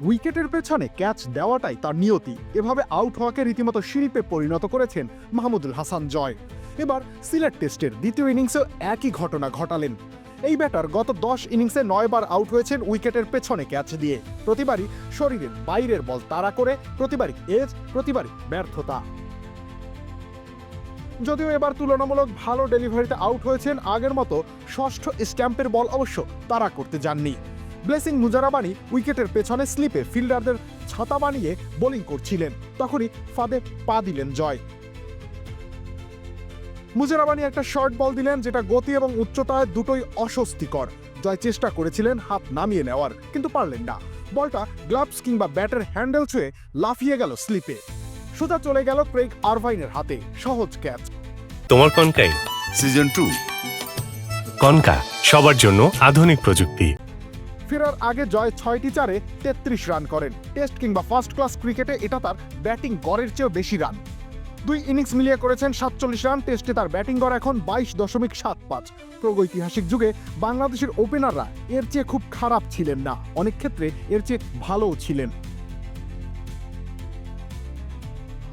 উইকেটের পেছনে ক্যাচ দেওয়াটাই তার নিয়তি। এভাবে আউট হওয়াকে রীতিমতো শিল্পে পরিণত করেছেন মাহমুদুল হাসান জয়। এবার সিলেট টেস্টের দ্বিতীয় ইনিংসেও একই ঘটনা ঘটালেন। এই ব্যাটার গত দশ ইনিংসে নয়বার আউট হয়েছেন উইকেটের পেছনে ক্যাচ দিয়ে। প্রতিবারই শরীরের বাইরের বল তাড়া করে, প্রতিবারই এজ, প্রতিবারই ব্যর্থতা। যদিও এবার তুলনামূলক ভালো ডেলিভারিতে আউট হয়েছেন, আগের মতো ষষ্ঠ স্ট্যাম্পের বল অবশ্য তারা করতে যাননি। ব্লেসিং মুজারাবানি উইকেটের পেছনে স্লিপে ফিল্ডারদের ছাতা বানিয়ে বোলিং করছিলেন। তখনই ফাঁদে পা দিলেন জয়। মুজারাবানি একটা শর্ট বল দিলেন যেটা গতি এবং উচ্চতায় দুটোই অস্বস্তিকর। জয় চেষ্টা করেছিলেন হাত নামিয়ে নেওয়ার কিন্তু পারলেন না। বলটা গ্লাভস কিংবা ব্যাটের হ্যান্ডেল ছুঁয়ে লাফিয়ে গেল স্লিপে। সোজা চলে গেল ক্রেগ আরভাইনের হাতে সহজ ক্যাচ। তোমার কনকাই সিজন টু। কনকা সবার জন্য আধুনিক প্রযুক্তি। ফেরার আগে জয় ছয়টি চারে তেত্রিশ রান করেন। টেস্ট কিংবা ফার্স্ট ক্লাস ক্রিকেটে এটা তার ব্যাটিং গড়ের চেয়েও বেশি রান। দুই ইনিংস মিলিয়ে করেছেন সাতচল্লিশ রান টেস্টে তার ব্যাটিং গড় এখন বাইশ দশমিক সাত পাঁচ। প্রগৈতিহাসিক যুগে বাংলাদেশের ওপেনাররা এর চেয়ে খুব খারাপ ছিলেন না। অনেক ক্ষেত্রে এর চেয়ে ভালোও ছিলেন।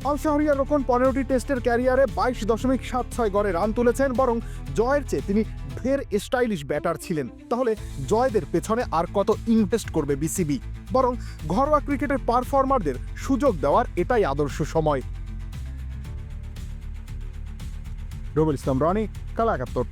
আল শাহরিয়ার রোকন পনেরোটি টেস্টের ক্যারিয়ারে বাইশ দশমিক সাত ছয় গড়ে রান তুলেছেন, বরং জয়ের চেয়ে তিনি ঢের স্টাইলিশ ব্যাটার ছিলেন, তাহলে জয়দের পেছনে আর কত ইনভেস্ট করবে বিসিবি? বরং ঘরোয়া ক্রিকেটের পারফর্মারদের সুযোগ দেওয়ার এটাই আদর্শ সময়। রবুল ইসলাম, রনি কালা একাত্তর